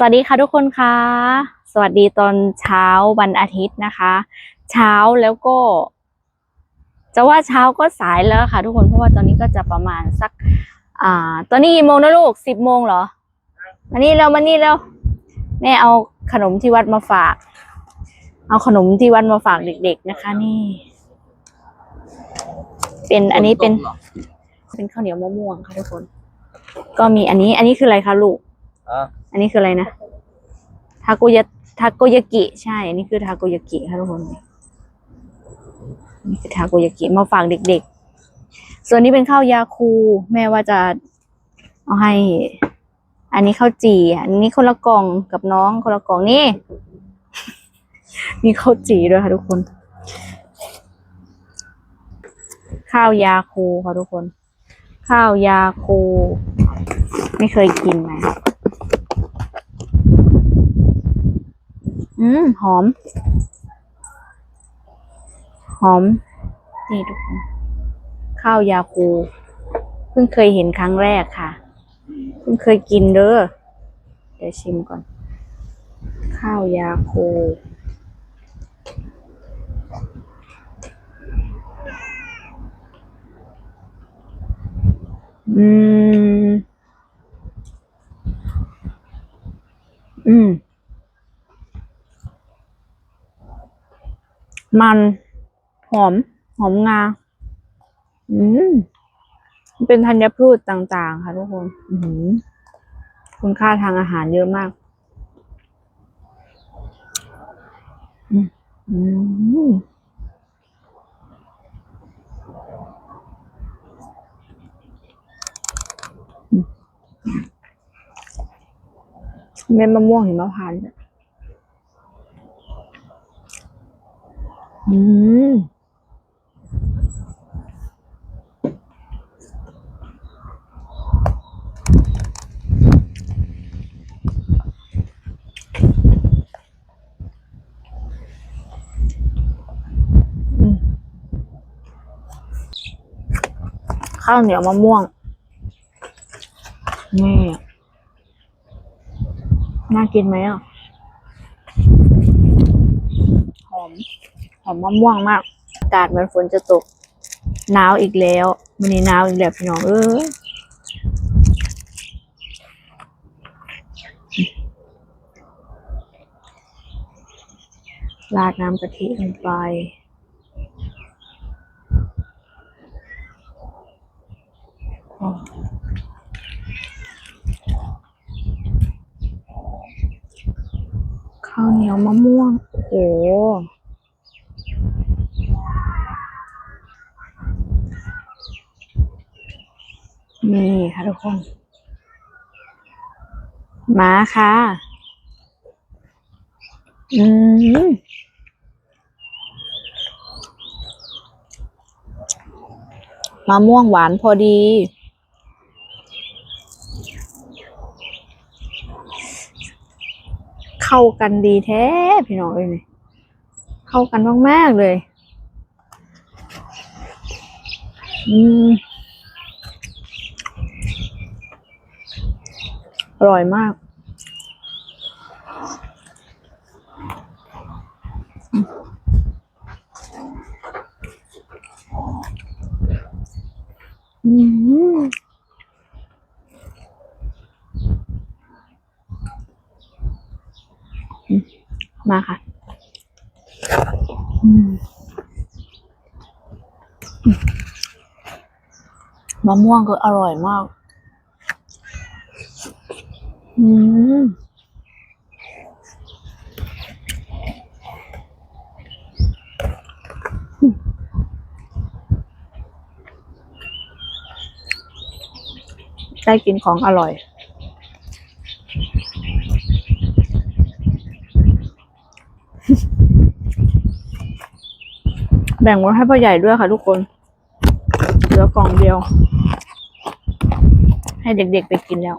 สวัสดีค่ะทุกคนคะสวัสดีตอนเช้าวันอาทิตย์นะคะ เช้าแล้วก็ จะว่าเช้าก็สายแล้วค่ะ ทุกคนเพราะว่าตอนนี้ก็จะประมาณสัก อ่า ตอนนี้กี่โมงนะลูกสิบโมงเหรอมานี่แล้วมานี่แล้วแม่เอาขนมที่วัดมาฝาก เอาขนมที่วัดมาฝากเด็ก ๆนะคะ นี่ เป็นอันนี้เป็น เป็นข้าวเหนียวมะม่วงค่ะทุกคน ก็มีอันนี้ อันนี้คืออะไรคะลูกอะ อันนี้คืออะไรนะทาโกยะทาโกยากิ ใช่ อันนี้คือทาโกยากิค่ะทุกคนนี่คือทาโกยากิมาฝากเด็กๆ ส่วนนี้เป็นข้าวยาคู แม่ว่าจะเอาให้ อันนี้ข้าวจี่อันนี้คนละกล่องกับน้องคนละกล่องนี่ มีข้าวจี่ด้วยค่ะทุกคน ข้าวยาคูค่ะทุกคน ข้าวยาคู ไม่เคยกินไหม อืมหอม หอม นี่ทุกคนข้าวยาคูเพิ่งเคยเห็นครั้งแรกค่ะ เพิ่งเคยกินเด้อเดี๋ยวชิมก่อน ข้าวยาคูอืม อืม มันหอม หอมงา อืมมันเป็นธัญพืชต่างๆ ค่ะทุกคน อือหือคุณค่าทางอาหารเยอะมาก อืมอืมเม็ดมะม่วงหิมพานต์เนี่ย อืมข้าวเหนียวมะม่วง นี่ น่ากินไหมอะ หอม อมมะม่วงมากอากาศเหมือนฝนจะตกหนาวอีกแล้ววันนี้หนาวอีกแล้วพี่น้องเอ้ยราดน้ำกะทิลงไปข้าวเหนียวมะม่วง โอ้โห นี่ค่ะทุกคน มาค่ะ อืมมะม่วงหวานพอดี เข้ากันดีแท้พี่น้องเอ้ยนี่เข้ากันมาก ๆ เลย อืม อร่อยมาก อืมมาค่ะมอืมมะม่วงก็อร่อยมาก อืมได้กินของอร่อย แบ่งไว้ให้พ่อใหญ่ด้วยค่ะทุกคน เหลือกล่องเดียว ให้เด็กๆไปกินแล้ว